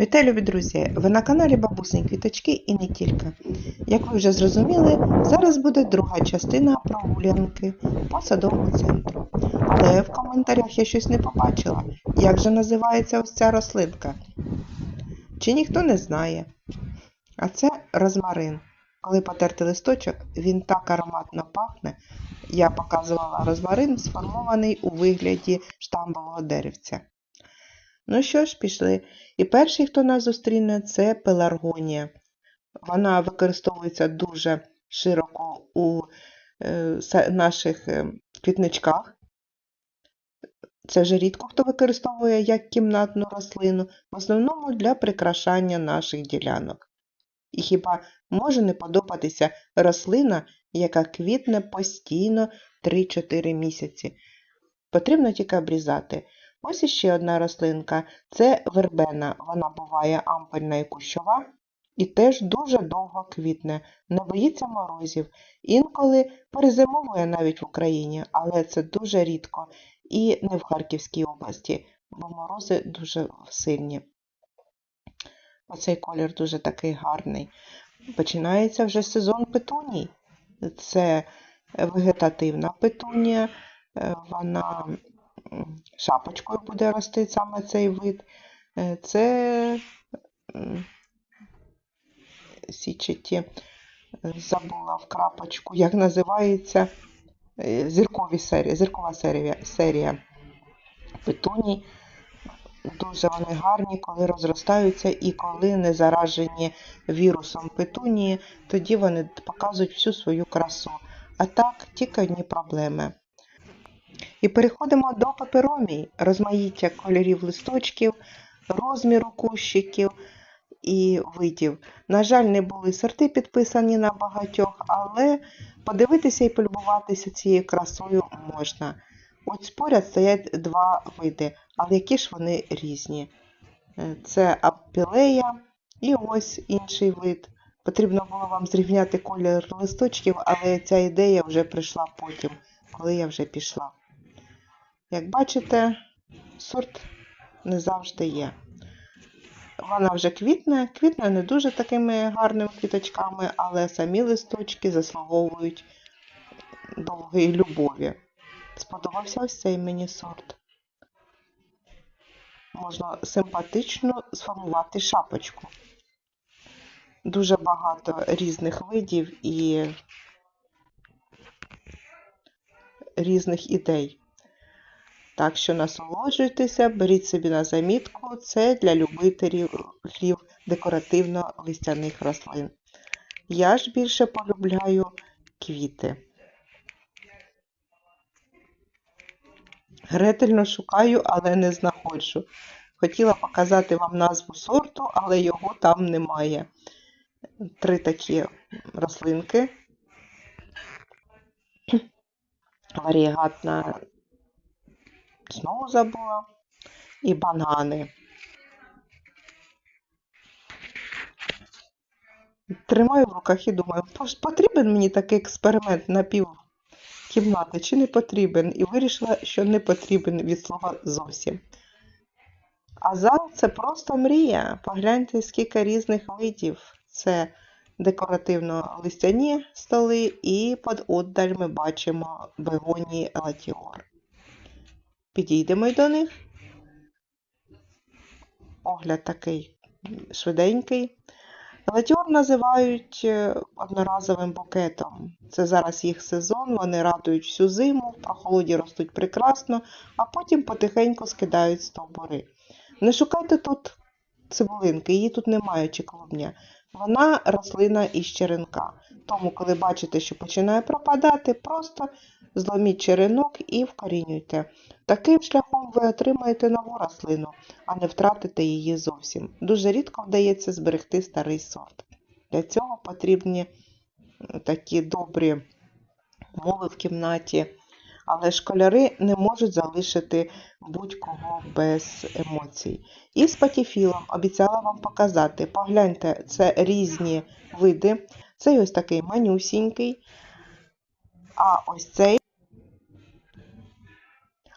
Вітаю, любі друзі! Ви на каналі Бабусень Квіточки і не тільки. Як ви вже зрозуміли, зараз буде друга частина прогулянки по садовому центру. Але в коментарях я щось не побачила. Як же називається ось ця рослинка? Чи ніхто не знає? А це розмарин. Коли потерти листочок, він так ароматно пахне. Я показувала розмарин, сформований у вигляді штамбового деревця. Ну що ж, пішли. І перший, хто нас зустріне, це пеларгонія. Вона використовується дуже широко у е, наших е, квітничках. Це вже рідко хто використовує як кімнатну рослину, в основному для прикрашання наших ділянок. І хіба може не подобатися рослина, яка квітне постійно 3-4 місяці? Потрібно тільки обрізати. Ось іще одна рослинка це вербена. Вона буває ампельна і кущова і теж дуже довго квітне, не боїться морозів. Інколи перезимовує навіть в Україні, але це дуже рідко і не в Харківській області, бо морози дуже сильні. Оцей колір дуже такий гарний. Починається вже сезон петуній. Це вегетативна петунія, е, вона шапочкою буде рости саме цей вид. Е, Це січеті, забула в крапочку, як називається е, зіркові серії, зіркова серія, серія петуній. Дуже вони гарні, коли розростаються і коли не заражені вірусом петунії, тоді вони показують всю свою красу. А так, тільки одні проблеми. І переходимо до паперомій, розмаїття кольорів листочків, розміру кущиків і видів. На жаль, не були сорти підписані на багатьох, але подивитися і полюбуватися цією красою можна. Ось поряд стоять два види, але які ж вони різні. Е, Це апілея і ось інший вид. Потрібно було вам зрівняти колір листочків, але ця ідея вже прийшла потім, коли я вже пішла. Як бачите, сорт не завжди є. Вона вже квітне, квітне не дуже такими гарними квіточками, але самі листочки заслуговують довгої любові. Сподобався ось цей мені сорт. Можна симпатично сформувати шапочку. Дуже багато різних видів і різних ідей. Так що насолоджуйтеся, беріть собі на замітку, це для любителів декоративно-листяних рослин. Я ж більше полюбляю квіти. Ретельно шукаю, але не знаходжу. Хотіла показати вам назву сорту, але його там немає. Три такі рослинки. Варієгатна знову забула. І банани. Тримаю в руках і думаю, потрібен мені такий експеримент на пів кімнати чи не потрібен? І вирішила, що не потрібен від слова зовсім. А зал це просто мрія. Погляньте, скільки різних видів. Це декоративно-листяні столи, і під отдаль ми бачимо бегонії елатіор. Підійдемо й до них. Огляд такий швиденький. Елатіор називають е, одноразовим букетом. Це зараз їх сезон, вони радують всю зиму, в прохолоді ростуть прекрасно, а потім потихеньку скидають стовбури. Не шукайте тут цибулинки, її тут немає чи клубня. Вона рослина із черенка. Тому, коли бачите, що починає пропадати, просто зломіть черенок і вкорінюйте. Таким шляхом ви отримаєте нову рослину, а не втратите її зовсім. Дуже рідко вдається зберегти старий сорт. Для цього потрібні такі добрі умови в кімнаті, але школяри не можуть залишити будь-кого без емоцій. І з патіфілом обіцяла вам показати. Погляньте, це різні види. Цей ось такий манюсінький, а ось цей,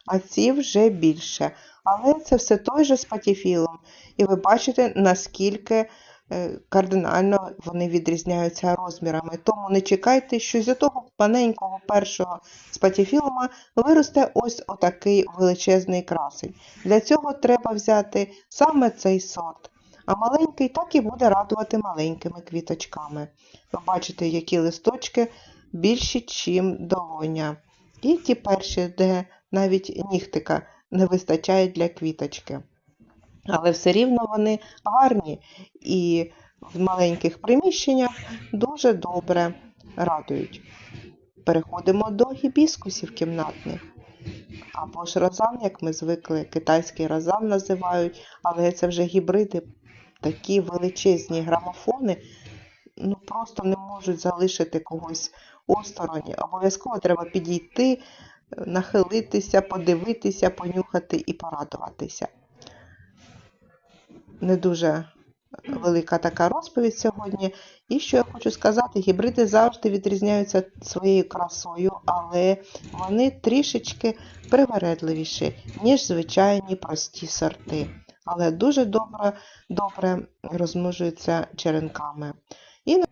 а ці вже більше. Але це все той же спатіфілум. І ви бачите, наскільки е, кардинально вони відрізняються розмірами. Тому не чекайте, що з того маленького першого спатіфілума виросте ось отакий величезний красень. Для цього треба взяти саме цей сорт. А маленький так і буде радувати маленькими квіточками. Ви бачите, які листочки більші, чим долоня. І ті перші, де навіть нігтика не вистачає для квіточки. Але все рівно вони гарні і в маленьких приміщеннях дуже добре радують. Переходимо до гібіскусів кімнатних. Або ж розан, як ми звикли, китайський розан називають, але це вже гібриди, такі величезні грамофони, ну просто не можуть залишити когось осторонь. Обов'язково треба підійти, нахилитися, подивитися, понюхати і порадуватися. Не дуже велика така розповідь сьогодні. І що я хочу сказати, гібриди завжди відрізняються своєю красою, але вони трішечки привередливіші, ніж звичайні прості сорти. Але дуже добре, добре розмножуються черенками. І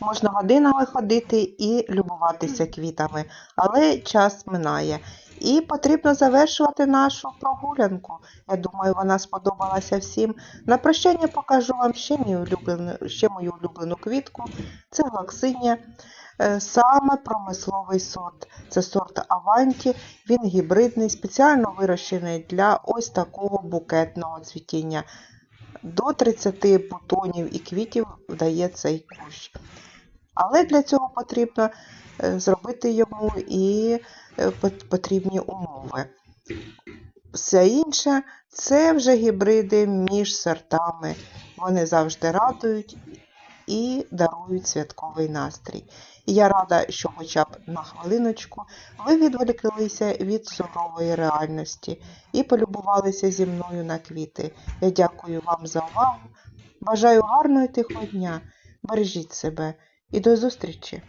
можна годинами ходити і любуватися квітами, але час минає. І потрібно завершувати нашу прогулянку. Я думаю, вона сподобалася всім. На прощання покажу вам ще, мій улюблену, ще мою улюблену квітку. Це глаксинія, е, саме промисловий сорт. Це сорт Аванті. Він гібридний, спеціально вирощений для ось такого букетного цвітіння. До 30 бутонів і квітів дає цей кущ. Але для цього потрібно е, зробити йому і е, потрібні умови. Все інше це вже гібриди між сортами. Вони завжди радують і дарують святковий настрій. І я рада, що хоча б на хвилиночку ви відволіклися від сурової реальності і полюбувалися зі мною на квіти. Я дякую вам за увагу. Бажаю гарного тихого дня. Бережіть себе і до зустрічі!